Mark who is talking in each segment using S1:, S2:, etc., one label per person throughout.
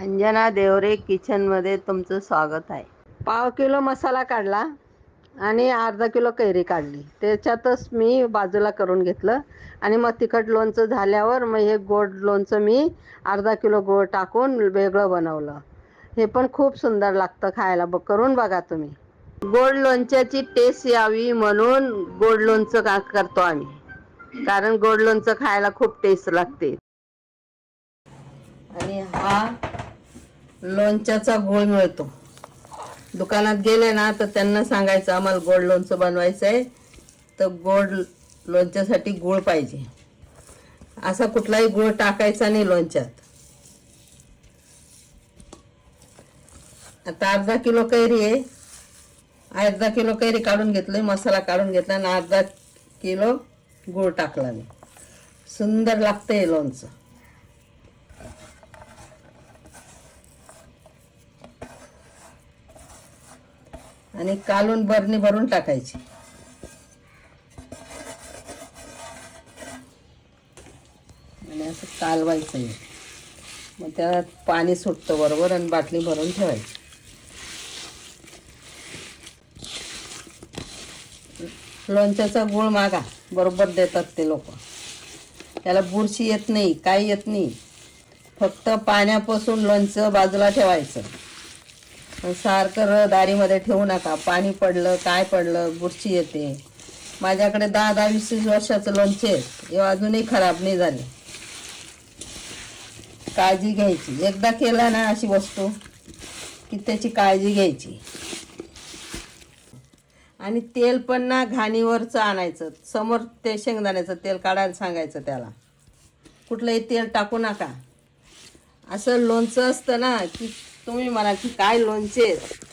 S1: अंजना देवरे किचनमध्ये तुमचं स्वागत आहे. पाव किलो मसाला काढला आणि अर्धा किलो कैरी काढली. त्याच्यातच मी बाजूला करून घेतलं आणि मग तिखट लोणचं झाल्यावर मग हे गोड लोणचं मी अर्धा किलो गोड टाकून वेगळं बनवलं. हे पण खूप सुंदर लागतं खायला ब करून बघा तुम्ही. गोड लोणच्याची टेस्ट यावी म्हणून गोड लोणचं का करतो आम्ही? कारण गोड लोणचं खायला खूप टेस्ट लागते. आणि हा लोणच्याचा गोळ मिळतो. दुकानात गेले ना तर त्यांना सांगायचं आम्हाला गोड लोणचं बनवायचं आहे तर गोड लोणच्यासाठी गुळ पाहिजे. असा कुठलाही गुळ टाकायचा नाही लोणच्यात. आता अर्धा किलो कैरी आहे. अर्धा किलो कैरी काढून घेतली मसाला काढून घेतला आणि अर्धा किलो गुळ टाकला मी. सुंदर लागतं हे लोणचं. आणि कालून बरणी भरून टाकायची. आणि असं कालवायचं आहे मग त्यात पाणी सुटतं बरोबर आणि बाटली भरून ठेवायची. लोणच्याचा गुळ मागा. बरोबर देतात ते लोक. त्याला बुरशी येत नाही काही येत नाही. फक्त पाण्यापासून लोणचं बाजूला ठेवायचं. सारखं र दारीमध्ये ठेवू नका. पाणी पडलं काय पडलं बुरशी येते. माझ्याकडे दहा दहा वीस वीस वर्षाचं लोणचे हे अजूनही खराब नाही झाले. काळजी घ्यायची. एकदा केला ना अशी वस्तू की त्याची काळजी घ्यायची. आणि तेल पण ना घाणीवरचं आणायचं. समोर ते शेंगदाण्याचं तेल काढायला सांगायचं त्याला. कुठलंही तेल टाकू नका. असं लोणचं असतं ना की तुम्ही म्हणा की काय लोणचे आहेत.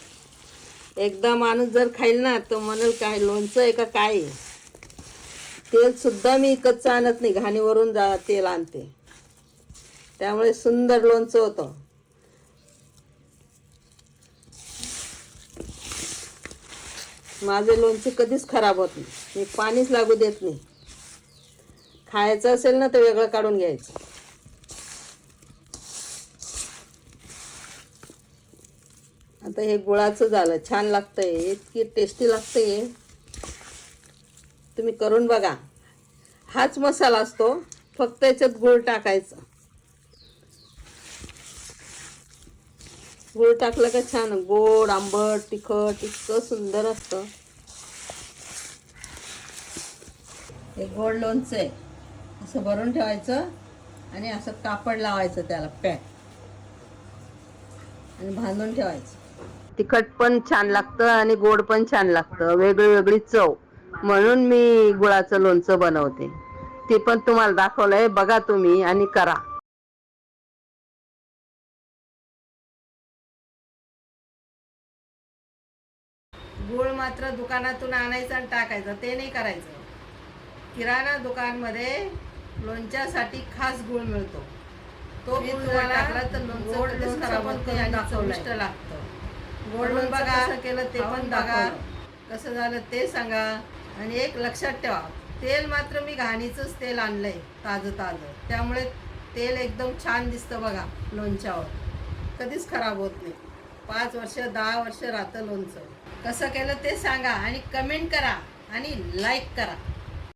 S1: एकदा माणूस जर खाईल ना तर म्हणेल काय लोणचं आहे का काय आहे? तेल सुद्धा मी कच्चं आणत नाही घाणीवरून जा तेल आणते. त्यामुळे सुंदर लोणचं होतं. माझे लोणचे कधीच खराब होत नाही. मी पाणीच लागू देत नाही. खायचं असेल ना तर वेगळं काढून घ्यायचं. आता हे गुळाचं झालं. छान लागतंय. इतकी टेस्टी लागतंय. तुम्ही करून बघा. हाच मसाला असतो. फक्त याच्यात गुळ टाकायचं. गुळ टाकलं का छान. गोड आंबट तिखट इतकं सुंदर असतं. हे गोड लोणचं आहे. असं भरून ठेवायचं आणि असं कापड लावायचं त्याला पॅक आणि बांधून ठेवायचं. तिखट पण छान लागतं आणि गोड पण छान लागतं. वेगळी वेगळी चव. म्हणून मी गुळाचं लोणचं बनवते. ते पण तुम्हाला दाखवलंय बघा तुम्ही आणि करा. गुळ मात्र दुकानातून आणायचं आणि टाकायचं. ते नाही करायचं. किराणा दुकानमध्ये लोणच्यासाठी खास गुळ मिळतो. तो गुळ जर टाकला तर लोणचं कधीच खराब होत नाही आणि चविष्ट लागतं. लोणचं बघा. केलं ते पण बघा. कसं झालं ते सांगा. आणि एक लक्षात ठेवा तेल मात्र मी घाणीचंच तेल आणलंय ताजं ताजं. त्यामुळे तेल एकदम छान दिसतं बघा लोणच्यावर. कधीच खराब होत नाही. पाच वर्ष दहा वर्ष राहतं लोणचं. कसं केलं ते सांगा आणि कमेंट करा आणि लाईक करा.